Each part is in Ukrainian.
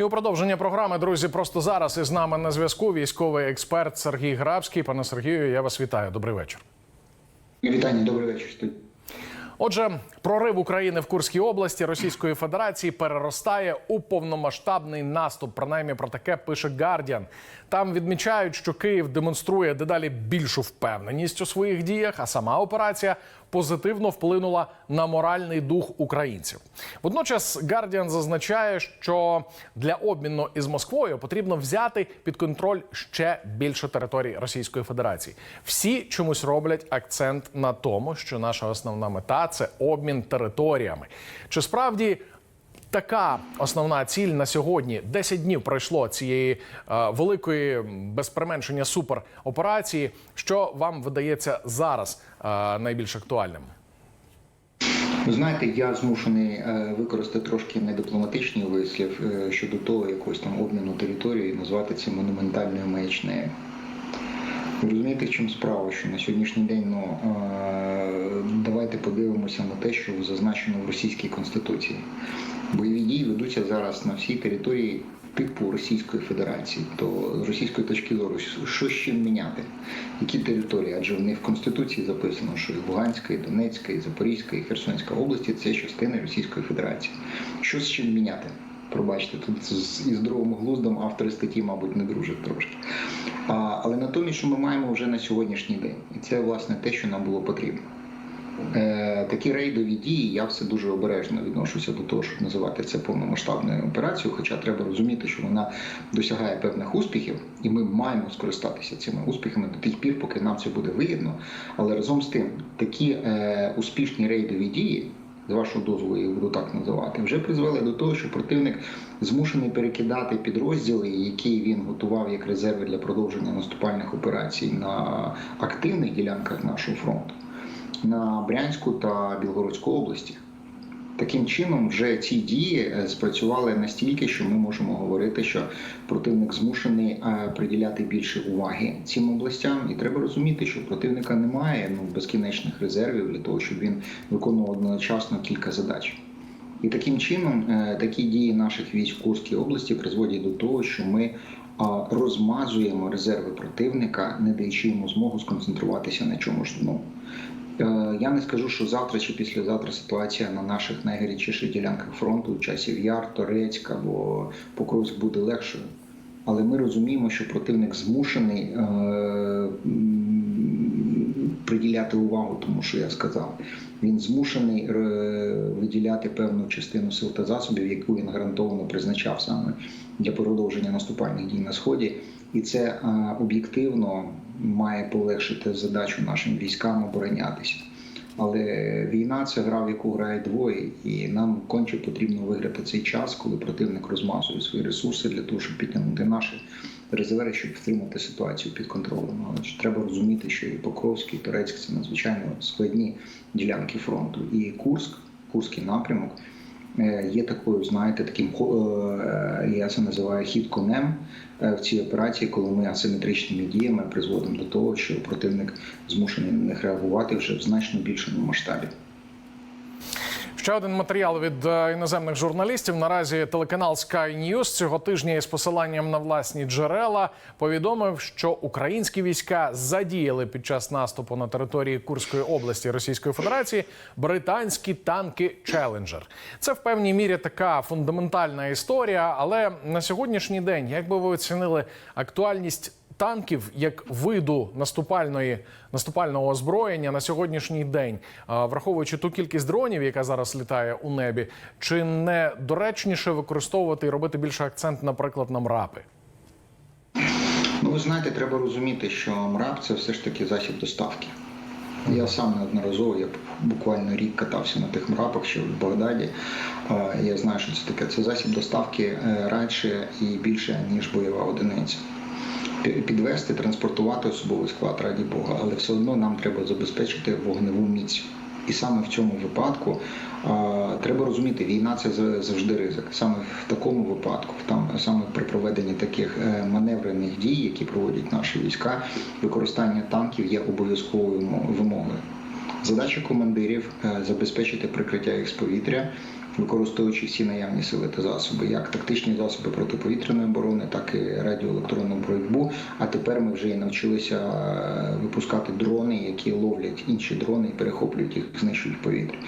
І у продовження програми, друзі, просто зараз із нами на зв'язку військовий експерт Сергій Грабський. Пане Сергію, я вас вітаю. Добрий вечір. Вітання, добрий вечір. Отже, прорив України в Курській області Російської Федерації переростає у повномасштабний наступ. Принаймні про таке пише Guardian. Там відмічають, що Київ демонструє дедалі більшу впевненість у своїх діях, а сама операція позитивно вплинула на моральний дух українців. Водночас Гардіан зазначає, що для обміну із Москвою потрібно взяти під контроль ще більше територій Російської Федерації. Всі чомусь роблять акцент на тому, що наша основна мета це обмін територіями. Чи справді така основна ціль на сьогодні? 10 днів пройшло цієї е, великої без применшення супероперації. Що вам видається зараз е, найбільш актуальним? Ви знаєте, я змушений е, використати трошки недипломатичний вислів е, щодо того, якогось там обміну території, назвати це монументальною маячнею. Розумієте, в чому справа, що на сьогоднішній день ну, е, давайте подивимося на те, що зазначено в російській конституції. Бойові дії ведуться зараз на всій території типу Російської Федерації. То з російської точки зору, що з чим міняти? Які території? Адже в них в Конституції записано, що і Луганська, і Донецька, і Запорізька, і Херсонська області це частини Російської Федерації. Що з чим міняти? Пробачте, тут з із здоровим глуздом автори статті, мабуть, не дружать трошки. А, але натомість, що ми маємо вже на сьогоднішній день, і це власне те, що нам було потрібно. Е, такі рейдові дії, я все дуже обережно відношуся до того, щоб називати це повномасштабною операцією. Хоча треба розуміти, що вона досягає певних успіхів, і ми маємо скористатися цими успіхами до тих пір, поки нам це буде вигідно. Але разом з тим, такі е, успішні рейдові дії. З вашого дозволу я буду так називати, вже призвели до того, що противник змушений перекидати підрозділи, які він готував як резерви для продовження наступальних операцій на активних ділянках нашого фронту на Брянську та Білгородську області. Таким чином, вже ці дії е, спрацювали настільки, що ми можемо говорити, що противник змушений е, приділяти більше уваги цим областям, і треба розуміти, що противника немає ну безкінечних резервів для того, щоб він виконував одночасно кілька задач. І таким чином е, такі дії наших військ Курській області призводять до того, що ми розмазуємо резерви противника, не даючи йому змогу сконцентруватися на чомусь одному. Е, Я не скажу, що завтра чи післязавтра ситуація на наших найгарячіших ділянках фронту, часів Яр, Торецьк або Покровськ буде легшою. Але ми розуміємо, що противник змушений е, приділяти увагу тому, що я сказав. Він змушений е, виділяти певну частину сил та засобів, яку він гарантовано призначав саме для продовження наступальних дій на сході, і це е, об'єктивно має полегшити задачу нашим військам оборонятися. Але війна це гра, в яку грає двоє, і нам конче потрібно виграти цей час, коли противник розмазує свої ресурси для того, щоб підтягнути наші резерви, щоб втримати ситуацію під контролем. Але треба розуміти, що і Покровський, і Торецьк це надзвичайно складні ділянки фронту. І Курськ, Курський напрямок є такою, знаєте, таким е, я це називаю хід конем е, в цій операції, коли ми асиметричними діями призводимо до того, що противник змушений на них реагувати вже в значно більшому масштабі. Ще один матеріал від е, іноземних журналістів. Наразі телеканал Sky News цього тижня із посиланням на власні джерела повідомив, що українські війська задіяли під час наступу на території Курської області Російської Федерації британські танки Челенджер. Це в певній мірі така фундаментальна історія. Але на сьогоднішній день, як би ви оцінили актуальність танків як виду наступальної наступального озброєння на сьогоднішній день, враховуючи ту кількість дронів, яка зараз літає у небі, чи не доречніше використовувати і робити більше акцент, наприклад, на мрапи? Ну, ви знаєте, треба розуміти, що МРАП це все ж таки засіб доставки. Я сам неодноразово, я буквально рік катався на тих мрапах, ще в Багдаді. Я знаю, що це таке. Це засіб доставки е, радше і більше, ніж бойова одиниця. Пі- Підвести, транспортувати особовий склад, раді Бога, але все одно нам треба забезпечити вогневу міць. І саме в цьому випадку е, треба розуміти, війна це завжди ризик. Саме в такому випадку, там саме при проведенні таких е, маневрених дій, які проводять наші війська, використання танків є обов'язковою вимогою. Задача командирів е, забезпечити прикриття їх з повітря використовуючи всі наявні сили та засоби, як тактичні засоби протиповітряної оборони, так і радіоелектронну боротьбу. А тепер ми вже і навчилися е, випускати дрони, які ловлять інші дрони і перехоплюють їх, знищують в повітрі.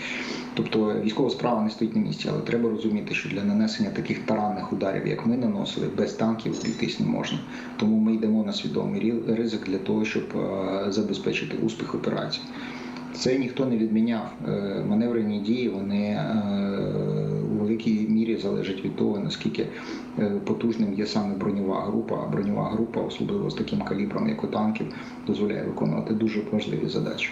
Тобто військова справа не стоїть на місці, але треба розуміти, що для нанесення таких таранних ударів, як ми наносили, без танків обійтись не можна. Тому ми йдемо на свідомий ризик для того, щоб е, забезпечити успіх операції. Це ніхто не відміняв. Е, Маневрені дії вони е, у великій мірі залежать від того, наскільки е, потужним є саме броньова група. А броньова група, особливо з таким калібром, як у танків, дозволяє виконувати дуже важливі задачі.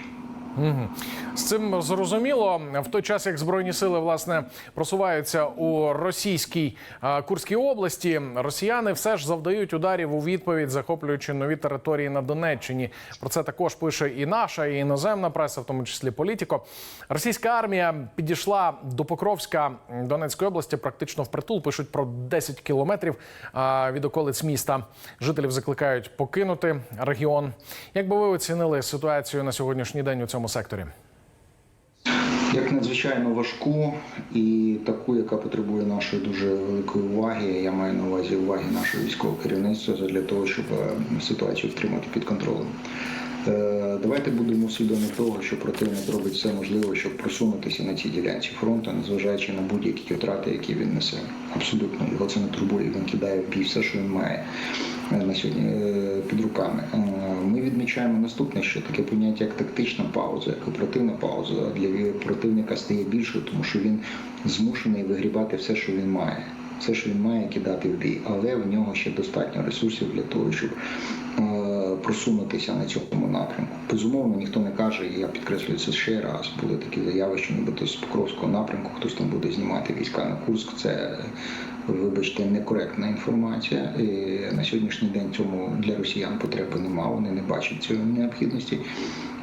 З цим зрозуміло. В той час, як збройні сили власне просуваються у російській а, Курській області, росіяни все ж завдають ударів у відповідь, захоплюючи нові території на Донеччині. Про це також пише і наша, і іноземна преса, в тому числі політико. Російська армія підійшла до Покровська Донецької області практично впритул. Пишуть про 10 кілометрів а, від околиць міста. Жителів закликають покинути регіон. Як би ви оцінили ситуацію на сьогоднішній день у цьому секторі? Як надзвичайно важку і таку, яка потребує нашої дуже великої уваги. Я маю на увазі уваги нашого військового керівництва для того, щоб е, ситуацію втримати під контролем. Е, Давайте будемо свідомі того, що противник робить все можливе, щоб просунутися на цій ділянці фронту, незважаючи на будь-які втрати, які він несе. Абсолютно його це не турбує. Він кидає в бій все, що він має на сьогодні е, під руками. Е, Ми відмічаємо наступне, що таке поняття як тактична пауза, як оперативна пауза для противника стає більшою, тому що він змушений вигрібати все, що він має. Все, що він має кидати в бій, але в нього ще достатньо ресурсів для того, щоб е, просунутися на цьому напрямку. Безумовно, ніхто не каже, і я підкреслюю це ще раз. Були такі заяви, що нібито з Покровського напрямку хтось там буде знімати війська на Курск. Це вибачте, некоректна інформація. І на сьогоднішній день цьому для росіян потреби немає, вони не бачать цієї необхідності.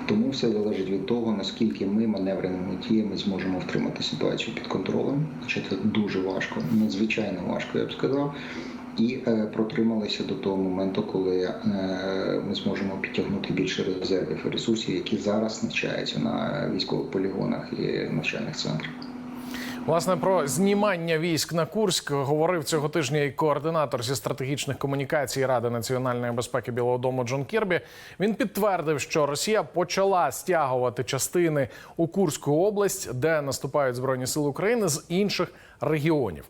Тому все залежить від того, наскільки ми маневреними діями зможемо втримати ситуацію під контролем. Значить, це дуже важко, надзвичайно важко, я б сказав. І е, протрималися до того моменту, коли е, ми зможемо підтягнути більше резервів і ресурсів, які зараз навчаються на військових полігонах і навчальних центрах. Власне про знімання військ на Курськ говорив цього тижня і координатор зі стратегічних комунікацій Ради національної безпеки Білого Дому Джон Кірбі. Він підтвердив, що Росія почала стягувати частини у Курську область, де наступають збройні сили України з інших регіонів.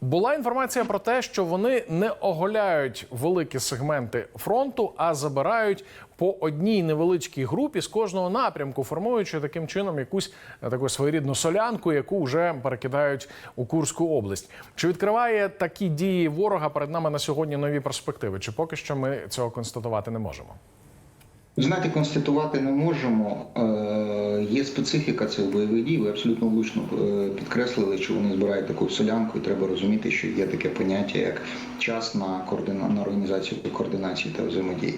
Була інформація про те, що вони не оголяють великі сегменти фронту, а забирають по одній невеличкій групі з кожного напрямку, формуючи таким чином якусь е, таку своєрідну солянку, яку вже перекидають у Курську область. Чи відкриває такі дії ворога перед нами на сьогодні нові перспективи? Чи поки що ми цього констатувати не можемо? Знаєте, констатувати не можемо. Е, Є специфіка цих бойових дій. Ви абсолютно влучно е, підкреслили, що вони збирають таку солянку, і треба розуміти, що є таке поняття як час на координа... на організацію координації та взаємодії.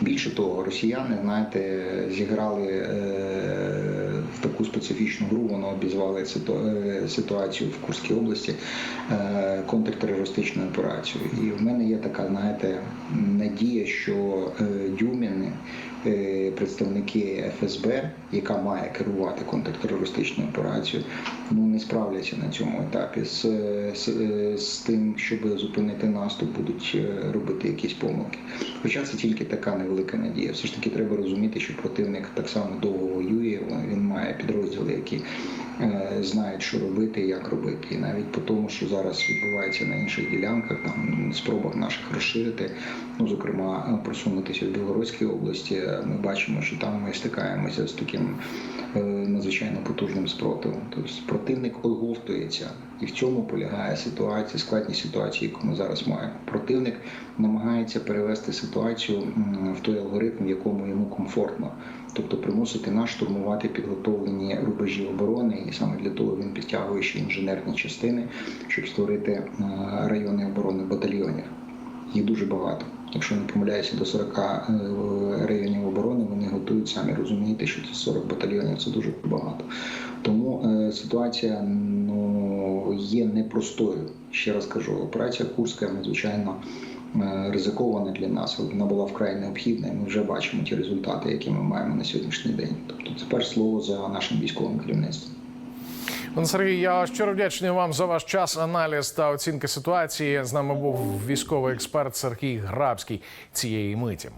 Більше того, росіяни, знаєте, зіграли е, в таку специфічну гру, вони обізвали е, ситуацію в Курській області е, контртерористичною операцією. І в мене є така, знаєте, надія, що е, Дюміни, представники ФСБ, яка має керувати контртерористичною операцією, ну не справляться на цьому етапі з, з, з тим, щоб зупинити наступ, будуть робити якісь помилки. Хоча це тільки така невелика надія. Все ж таки треба розуміти, що противник так само довго воює. Він має підрозділи, які знають, що робити, як робити. І навіть по тому, що зараз відбувається на інших ділянках, там спробах наших розширити, ну зокрема просунутися в Білгородській області. Ми бачимо, що там ми стикаємося з таким е, надзвичайно потужним спротивом. Тобто противник оговтується, і в цьому полягає ситуація, складність ситуації, яку ми зараз маємо. Противник намагається перевести ситуацію в той алгоритм, в якому йому комфортно. Тобто примусити нас штурмувати підготовлені рубежі оборони, і саме для того він підтягує ще інженерні частини, щоб створити е, райони оборони батальйонів. Їх дуже багато. Якщо не помиляюся, до 40 е, районів оборони вони готують самі розумієте, що це 40 батальйонів це дуже багато. Тому е, ситуація ну, є непростою. Ще раз кажу, операція Курська надзвичайно ризикована для нас, вона була вкрай необхідна, і ми вже бачимо ті результати, які ми маємо на сьогоднішній день. Тобто, це перш слово за нашим військовим керівництвом. Пане Сергій, я щиро вдячний вам за ваш час, аналіз та оцінки ситуації. З нами був військовий експерт Сергій Грабський цієї миті.